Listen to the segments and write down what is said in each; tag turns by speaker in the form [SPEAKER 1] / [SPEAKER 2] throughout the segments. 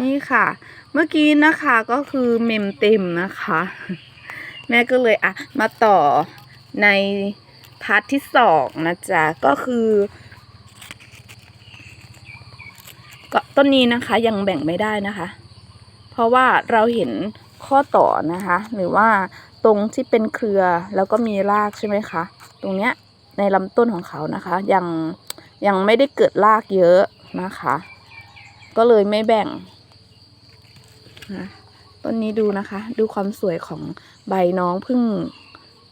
[SPEAKER 1] นี่ค่ะ เมื่อกี้นะคะก็คือเมมเต็มนะคะ แม่ก็เลยอะมาต่อในพาร์ทที่สองนะจ๊ะก็คือก็ต้นนี้นะคะยังแบ่งไม่ได้นะคะ เพราะว่าเราเห็นข้อต่อนะคะ หรือว่าตรงที่เป็นเครือแล้วก็มีรากใช่ไหมคะ ตรงเนี้ยในลำต้นของเขานะคะ ยังยังไม่ได้เกิดรากเยอะนะคะ ก็เลยไม่แบ่ง นะต้นนี้ดูนะคะ ดูความสวยของใบน้องเพิ่ง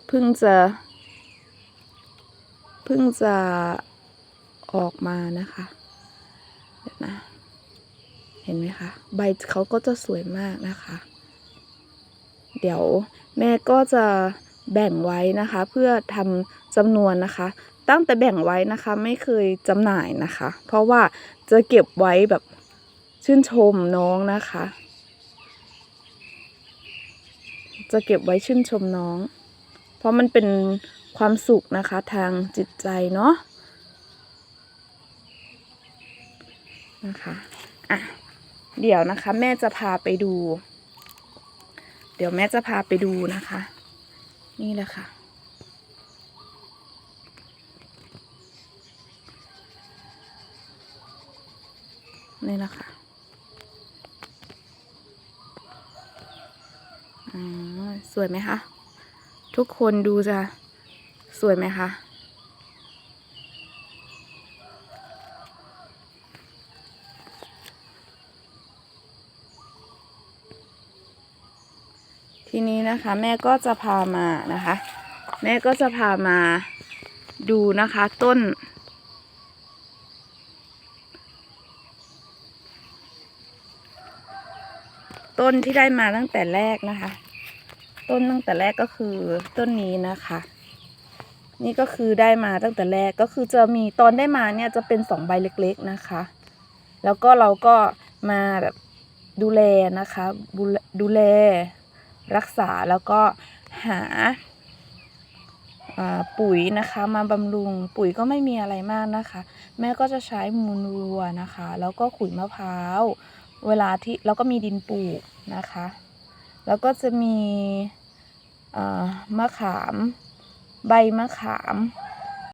[SPEAKER 1] เพิ่งจะเพิ่งจะออกมานะคะเดี๋ยวนะเห็นไหมคะ ใบเขาก็จะสวยมากนะคะ เดี๋ยวแม่ก็จะแบ่งไว้นะคะ เพื่อทำจำนวนนะคะ ตั้งแต่แบ่งไว้นะคะไม่เคยจำหน่ายนะคะ เพราะว่าจะเก็บไว้แบบชื่นชมน้องนะคะ จะเก็บไว้ชื่นชมน้อง เพราะมันเป็นความสุขนะคะทางจิตใจเนาะนะคะอะเดี๋ยวนะคะแม่จะพาไปดู เดี๋ยวแม่จะพาไปดูนะคะ นี่แหละค่ะ นี่แหละค่ะอ๋อ สวยไหมคะ ทุกคนดูจะสวยไหมคะ ทีนี้นะคะแม่ก็จะพามานะคะ แม่ก็จะพามาดูนะคะต้น ต้นที่ได้มาตั้งแต่แรกนะคะ ต้นตั้งแต่แรกก็คือต้นนี้นะคะ นี่ก็คือได้มาตั้งแต่แรกก็คือจะมีตอนได้มาเนี่ยจะเป็นสองใบเล็กๆนะคะ แล้วก็เราก็มาแบบดูแลนะคะดูแลดูแลรักษาแล้วก็หาอ่าปุ๋ยนะคะมาบำรุงปุ๋ยก็ไม่มีอะไรมากนะคะ แม่ก็จะใช้มูลวัวนะคะ แล้วก็ขุยมะพร้าว เวลาที่แล้วก็มีดินปลูกนะคะ แล้วก็จะมีมะขาม ใบมะขาม